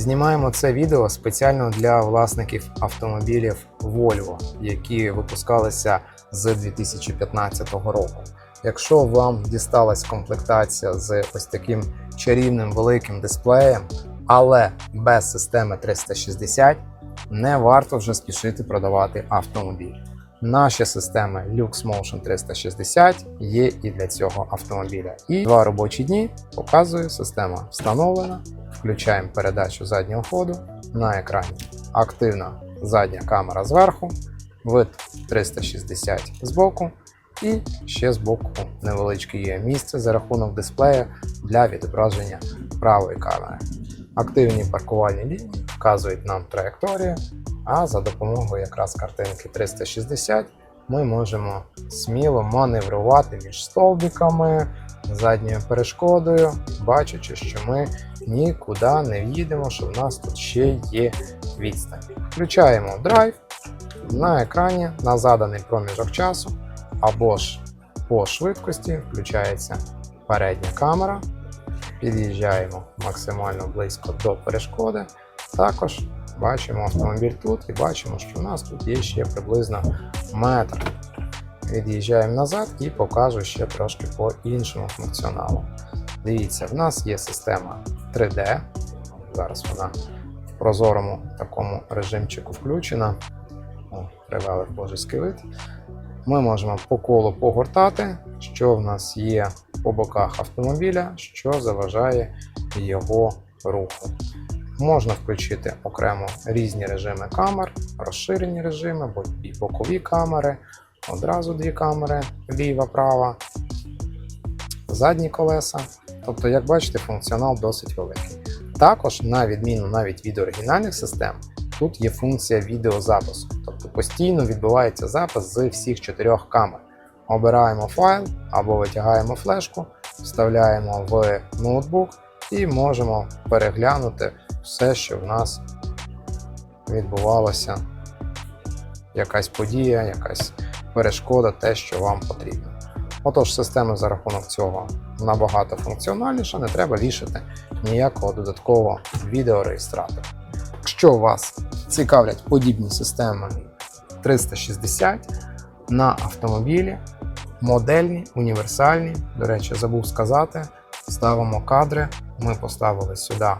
Знімаємо це відео спеціально для власників автомобілів Volvo, які випускалися з 2015 року. Якщо вам дісталась комплектація з ось таким чарівним великим дисплеєм, але без системи 360, не варто вже спішити продавати автомобіль. Наші системи Lux Motion 360 є і для цього автомобіля. І два робочі дні показую, система встановлена. Включаємо передачу заднього ходу на екрані. Активна задня камера зверху, вид 360 збоку, і ще збоку невеличке є місце за рахунок дисплея для відображення правої камери. Активні паркувальні лінії вказують нам траєкторію, а за допомогою якраз картинки 360 ми можемо сміло маневрувати між стовбиками, задньою перешкодою, бачачи, що ми нікуди не в'їдемо, що в нас тут ще є відстань. Включаємо драйв на екрані на заданий проміжок часу, або ж по швидкості включається передня камера. Під'їжджаємо максимально близько до перешкоди. Також бачимо автомобіль тут і бачимо, що в нас тут є ще приблизно метр. Від'їжджаємо назад і покажу ще трошки по іншому функціоналу. Дивіться, в нас є система 3D. Зараз вона в прозорому такому режимчику включена. О, привели в божеський вид. Ми можемо по колу погортати, що в нас є по боках автомобіля, що заважає його руху. Можна включити окремо різні режими камер, розширені режими, бо і бокові камери, одразу дві камери, ліва, права, задні колеса. Тобто, як бачите, функціонал досить великий. Також, на відміну навіть від оригінальних систем, тут є функція відеозапису. Тобто постійно відбувається запис з всіх чотирьох камер. Обираємо файл або витягаємо флешку, вставляємо в ноутбук і можемо переглянути все, що в нас відбувалося, якась подія, якась перешкода, те, що вам потрібно. Отож, система за рахунок цього набагато функціональніша, не треба вішати ніякого додаткового відеореєстратора. Якщо вас цікавлять подібні системи 360 на автомобілі, модельні, універсальні, до речі, забув сказати, ставимо кадри. Ми поставили сюди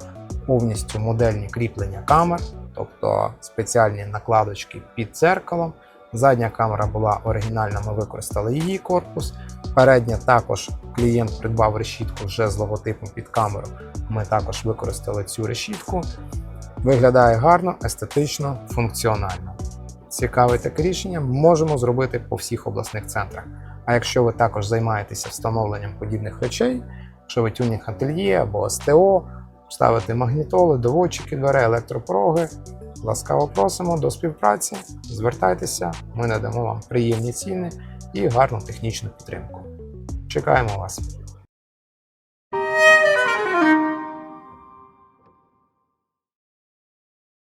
повністю модельні кріплення камер, тобто спеціальні накладочки під дзеркалом. Задня камера була оригінальна, ми використали її корпус. Передня також клієнт придбав решітку вже з логотипом під камеру. Ми також використали цю решітку. Виглядає гарно, естетично, функціонально. Цікаве таке рішення можемо зробити по всіх обласних центрах. А якщо ви також займаєтеся встановленням подібних речей, якщо ви тюнінг ательє або СТО, ставите магнітоли, доводчики дверей, електропороги, ласкаво просимо до співпраці. Звертайтеся, ми надамо вам приємні ціни і гарну технічну підтримку. Чекаємо вас!